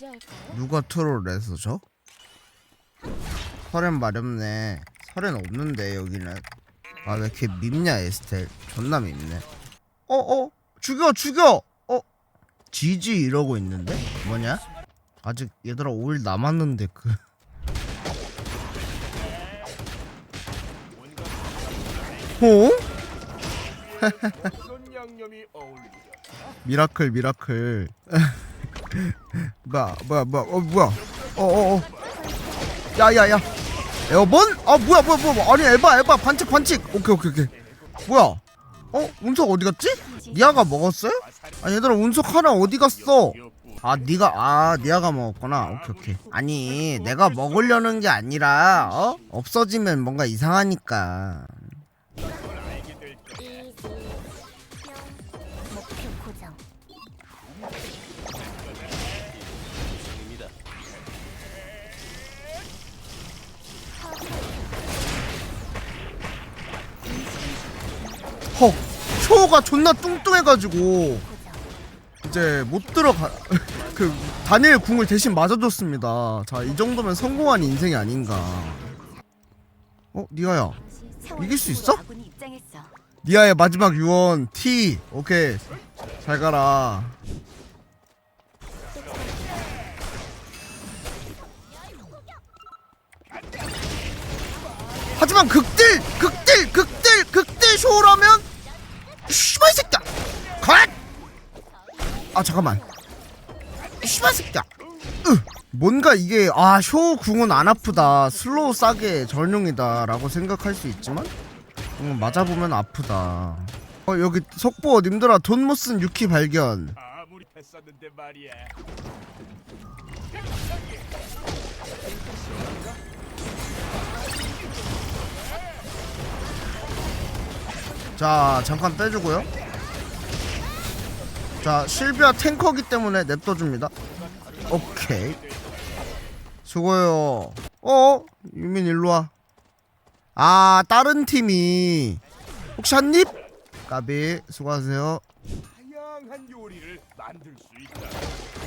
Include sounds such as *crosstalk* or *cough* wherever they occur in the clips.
언제 할까요? 누가 트롤 해서 저? 설엔 마렵네. 설엔 없는데 여기는. 아 왜 이렇게 밉냐 에스텔? 존나 밉네. 어어? 죽여 죽여! 어? 지지 이러고 있는데? 뭐냐? 아직 얘들아 5일 남았는데 그. *laughs* 어? 미라클 미라클 *laughs* 뭐야 뭐야 뭐야 어 뭐야. 어어어. 야야야. 에어본? 아 뭐야 뭐야 뭐야 아니 에바 에바. 반칙 반칙. 오케이 오케이 오케이. 뭐야? 어? 운석 어디 갔지? 니아가 먹었어요? 아 얘들아 운석 하나 어디 갔어? 아 니가 아 니아가 먹었구나. 오케이 오케이. 아니 내가 먹으려는 게 아니라 어? 없어지면 뭔가 이상하니까 헉 쇼가 존나 뚱뚱해가지고 이제 못 들어가 *laughs* 그 다니엘 궁을 대신 맞아줬습니다. 자 이 정도면 성공한 인생이 아닌가. 어 니아야 이길 수 있어? 니아의 마지막 유언 T 오케이 잘 가라. 하지만 극딜 극딜 극딜 극딜 쇼라면 씨발 새끼야 컷! 아 잠깐만. 씨발 새끼야. 으, 뭔가 이게 아 쇼 궁은 안 아프다. 슬로우 싸게 전용이다. 라고 생각할 수 있지만 음, 맞아보면 아프다. 어 여기 속보 님들아 돈 못 쓴 유키 발견. 아무리 했었는데 말이야. 자 잠깐 빼주고요 자 실비아 탱커기 때문에 냅둬줍니다 오케이 수고해요 어? 유민 일로와 아 다른 팀이 혹시 한입? 까비 수고하세요 다양한 요리를 만들 수 있다.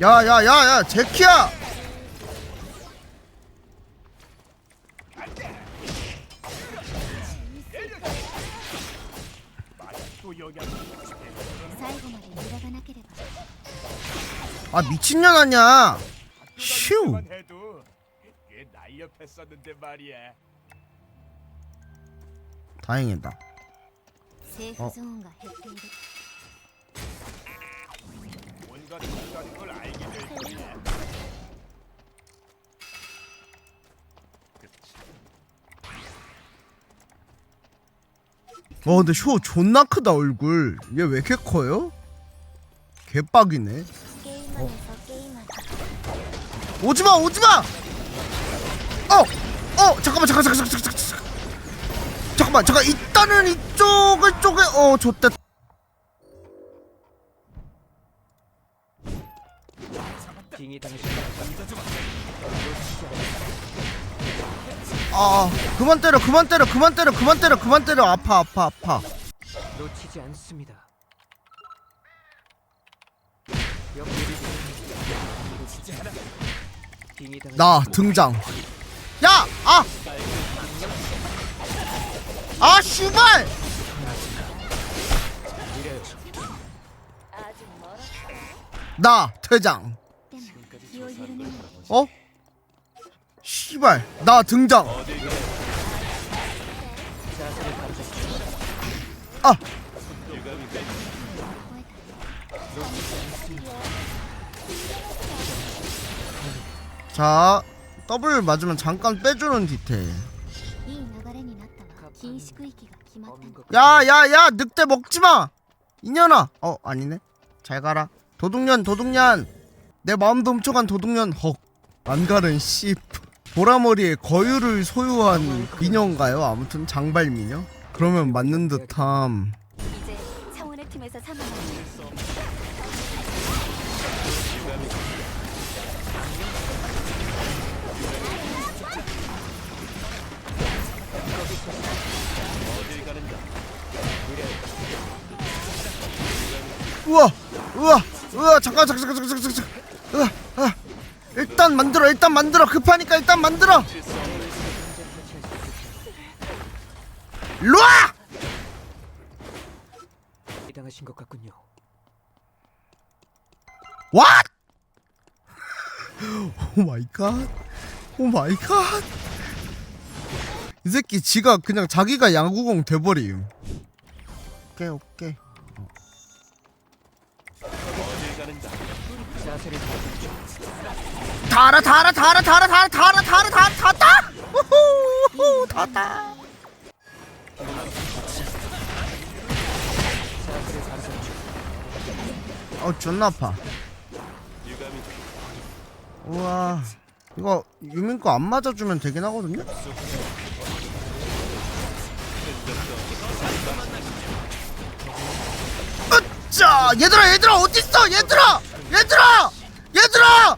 야야야야 제키야! 아 미친년 아냐 슈. 다행이다. 어. 어. 누가 누가인 걸 알게 될 거야. 와 근데 쇼 존나 크다 얼굴 얘 왜 이렇게 커요? 개빡이네 게임 오지마 오지마 어! 어! 잠깐만 잠깐 잠깐 잠깐 잠깐 잠깐 잠깐만 잠깐 일단은 이쪽을 쪽에 어 좋다 빙이 당신을 아 그만 때려 그만 때려 그만 때려 그만 때려 그만 때려 아파 아파 아파 놓치지 않습니다. 나 등장 야! 아! 아 슈발! 나 퇴장. 어? 씨발 나 등장. 아! 자 W 맞으면 잠깐 빼주는 디테일. 야야야 늑대 먹지마! 이년아! 어 아니네. 잘 가라. 도둑년 도둑년. 내 마음도 훔쳐간 도둑년 헉. 안가는 씨. 보라머리에 거유를 소유한 미녀인가요? 아무튼 장발 미녀? 그러면 맞는 듯함. 이제 창원의 팀에서 사망한 우와! 우와! 우와 잠깐 잠깐 잠깐 잠깐 잠깐 잠깐 우와 아. 일단 만들어 일단 만들어 급하니까 일단 만들어 일로와 당하신 것 같군요. What? 오 마이 갓. 오 마이 갓. 이 새끼 지가 그냥 자기가 야구공 돼버림. 오케이 오케이. 달아 달아 달아 달아 달아 달아 달아 달아 달아! 우후 잡으십시오. 어 존나 아파. 우와 이거 유민 거안 맞아주면 되긴 하거든요? 으짜! 얘들아 얘들아 어딨어? 얘들아 얘들아! 얘들아!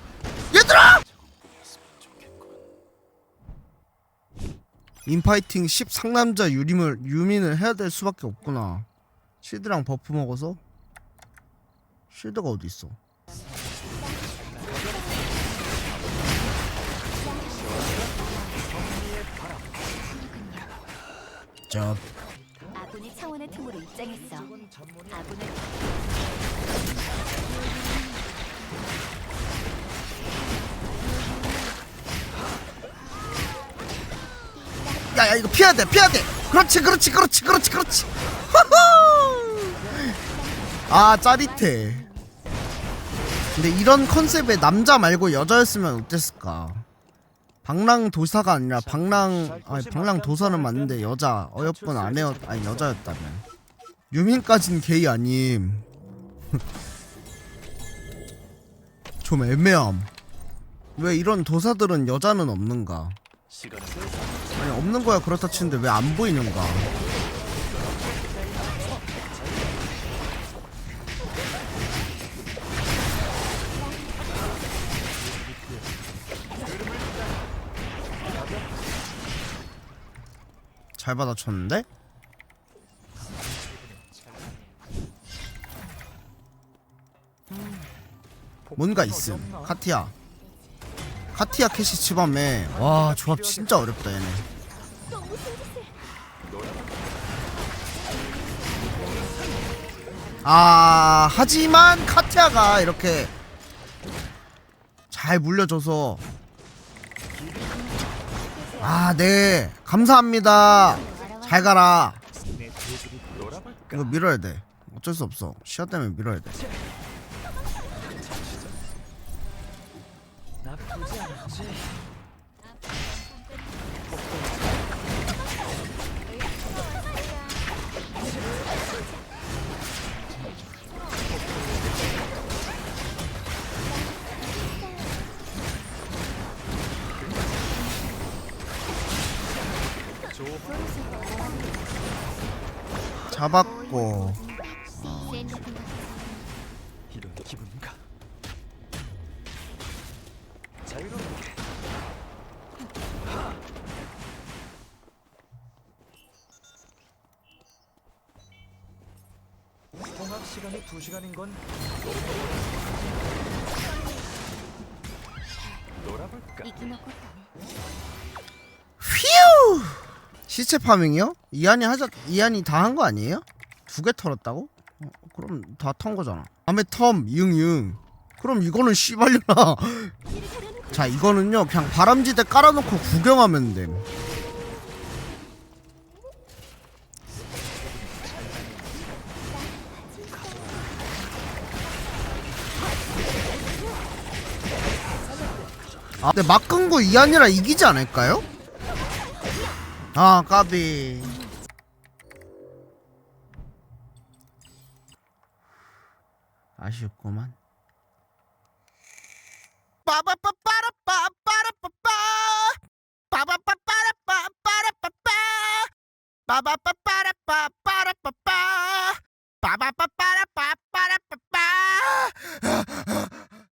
얘들아! 인파이팅 10 상남자 유림을 유민을 해야 될 수밖에 없구나. 실드랑 버프 먹어서? 실드가 어디 있어? 저 아군이 차원의 틈으로 입장했어. 아군은 야야 이거 피해야 돼 피해야 돼. 그렇지 그렇지 그렇지 그렇지 그렇지. 아 짜릿해. 근데 이런 컨셉의 남자 말고 여자였으면 어땠을까? 방랑 도사가 아니라 방랑 아니 방랑 도사는 맞는데 여자 어여쁜 아내였 아니 여자였다면 유민까진 게이 아님 *laughs* 좀 애매함 왜 이런 도사들은 여자는 없는가 아니 없는 거야 그렇다 치는데 왜 안 보이는가? 잘 받아쳤는데? 뭔가 있음. 카티아. 카티아 캐시 치밤에. 와 조합 진짜 어렵다 얘네. 아 하지만 카티아가 이렇게 잘 물려줘서. 아 네. 감사합니다. 잘 가라. 이거 밀어야 돼. 어쩔 수 없어. 시야 때문에 밀어야 돼 잡았고 이런 기분인가? 자유롭게. 통학 시간이 2 시간인 건 놀아볼까? 시체 파밍이요? 이한이 하자 이한이 다 한 거 아니에요? 두 개 털었다고? 어, 그럼 다 턴 거잖아. 다음에 텀 융융. 그럼 이거는 씨발려라. *laughs* 자 이거는요 그냥 바람지대 깔아놓고 구경하면 됨. 아, 근데 막근거 이한이라 이기지 않을까요? 아 까비. 아쉽구만